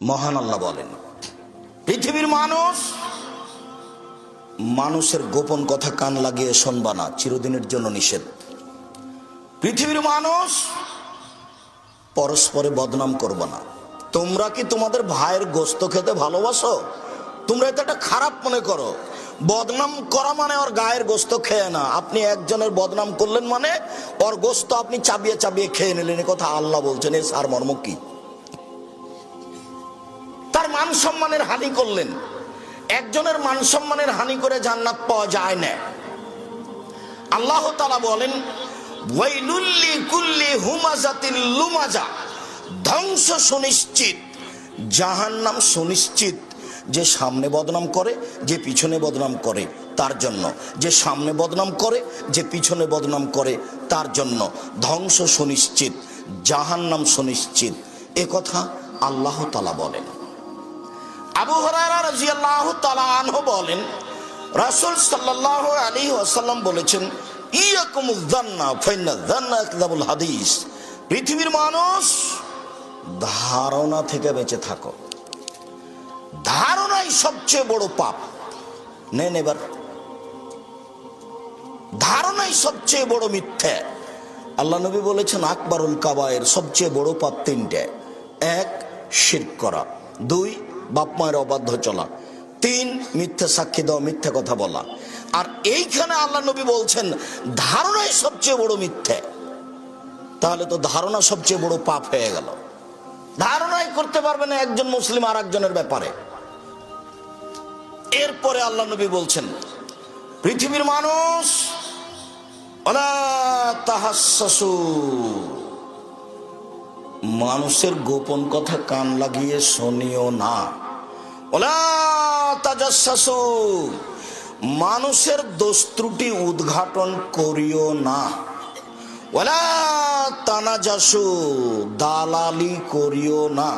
মহান আল্লাহ বলেন, পৃথিবীর মানুষ মানুষের গোপন কথা কান লাগিয়ে শুনবা না, চিরদিনের জন্য নিষেধ। পৃথিবীর মানুষ পরস্পরে বদনাম করবে না। তোমরা কি তোমাদের ভাইয়ের গোস্ত খেতে ভালোবাসো? তোমরা এটা একটা খারাপ মনে করো। বদনাম করা মানে ওর গায়ের গোস্ত খেয়ে না। আপনি একজনের বদনাম করলেন মানে ওর গোস্ত আপনি চাবিয়ে চাবিয়ে খেয়ে নিলেন। এ কথা আল্লাহ বলছেন এর সার মর্ম কি? তার মান সম্মানের হানি করলেন, একজনের মান সম্মানের হানি করে জান্নাত পাওয়া যায় না। আল্লাহ তালা বলেন কুল্লি হুমাজাতিল লুমাজা। ধ্বংস সুনিশ্চিত, জাহান্নাম সুনিশ্চিত, যে সামনে বদনাম করে, যে পিছনে বদনাম করে, তার জন্য। যে সামনে বদনাম করে, যে পিছনে বদনাম করে, তার জন্য। ধ্বংস সুনিশ্চিত, জাহান্নাম সুনিশ্চিত। এ কথা আল্লাহ তালা বলেন। আবু হরারা রাজিয়াল্লাহু বলেন, রাসূল সাল্লাল্লাহু আলাইহি ওয়াসাল্লাম বলেছেন হাদিস। পৃথিবীর মানুষ ধারণা থেকে বেঁচে থাকো। ধারণাই সবচেয়ে বড় পাপ। নেন এবার। ধারণাই সবচেয়ে বড় মিথ্যে। আল্লাহ নবী বলেছেন, আকবরুল কাবায়ের সবচেয়ে বড় পাপ তিনটে। এক, শিরক করা। দুই বাপ মায়ের অবাধ্য চলা। তিন, মিথ্যা সাক্ষী দেওয়া, মিথ্যা কথা বলা। আর এইখানে আল্লাহ নবী বলছেন, ধারণাই সবচেয়ে বড় মিথ্যে। তাহলে তো ধারণা সবচেয়ে বড় পাপ হয়ে গেল। ধারণাই করতে পারবে না একজন মুসলিম আর একজনের ব্যাপারে। এরপরে আল্লাহ নবী বলছেন, পৃথিবীর মানুষ ওলা তাহাসসু মানুষের গোপন কথা কান লাগিয়ে শোনিও না। ওলা তাজাসসু। মানুষের দোষ ত্রুটি উদ্ঘাটন করিও না। ওলা তানাজাসু, দালালি করিও না।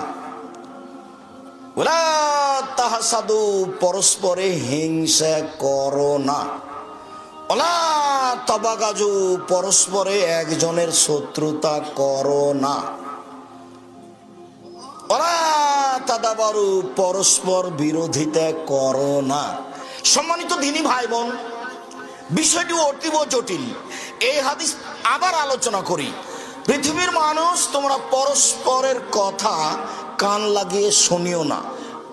ওলা তাহাসাদু, পরস্পরে হিংসা করো না। ওলা তবাগাজু, পরস্পরে একজনের শত্রুতা করো না। তাদাবারু পরস্পর বিরোধিতা করো না। সম্মানিত দিনী ভাই বোন বিষয়টি অতীব জটিল। এই হাদিস আবার আলোচনা করি। পৃথিবীর মানুষ, তোমরা পরস্পরের কথা কান লাগিয়ে শুনিও না।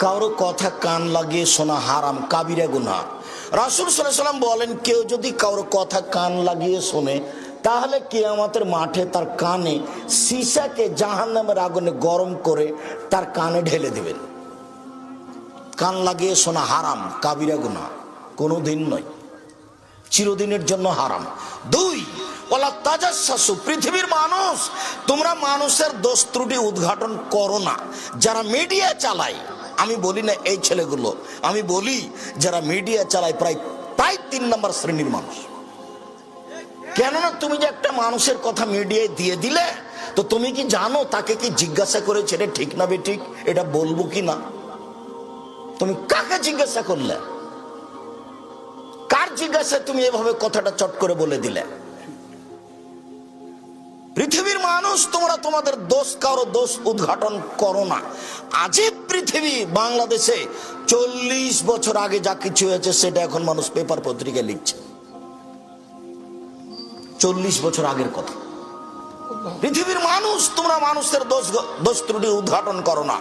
কারও কথা কান লাগিয়ে শোনা হারাম, কাবিরা গুনা রাসুল সাল্লাম বলেন, কেউ যদি কারও কথা কান লাগিয়ে শোনে তাহলে কেয়ামতের মাঠে তার কানে সিসাকে জাহান নামের আগুনে গরম করে তার কানে ঢেলে দেবেন। কান লাগিয়ে শোনা হারাম, কাবিরা গুনা কোনো দিন নয়। চিরদিনের জন্য হারাম। দুই ওলা তাজাসু পৃথিবীর মানুষ, তোমরা মানুষের দোষ ত্রুটি উদ্ঘাটন করো না। যারা মিডিয়া চালায়, আমি বলি না এই ছেলেগুলো, আমি বলি যারা মিডিয়া চালায় প্রায় প্রায় তিন নম্বর শ্রেণির মানুষ। কেননা তুমি যে একটা মানুষের কথা মিডিয়ায় দিয়ে দিলে, তো তুমি কি জানো তাকে কি জিজ্ঞাসা করেছে এটা ঠিক না বে ঠিক? এটা বলব কি না? তুমি কাকে জিজ্ঞাসা করলে? কার জিজ্ঞাসা তুমি এভাবে কথাটা চট করে বলে দিলে? পৃথিবীর মানুষ, তোমরা তোমাদের দোষ, কারও দোষ উদ্ঘাটন করো না। আজই পৃথিবী, বাংলাদেশে চল্লিশ বছর আগে যা কিছু হয়েছে, সেটা এখন মানুষ পেপার পত্রিকায় লিখছে। চল্লিশ বছর আগের কথা। পৃথিবীর মানুষ তোমরা মানুষের দোষ দোষ ত্রুটি উদ্ঘাটন করো না।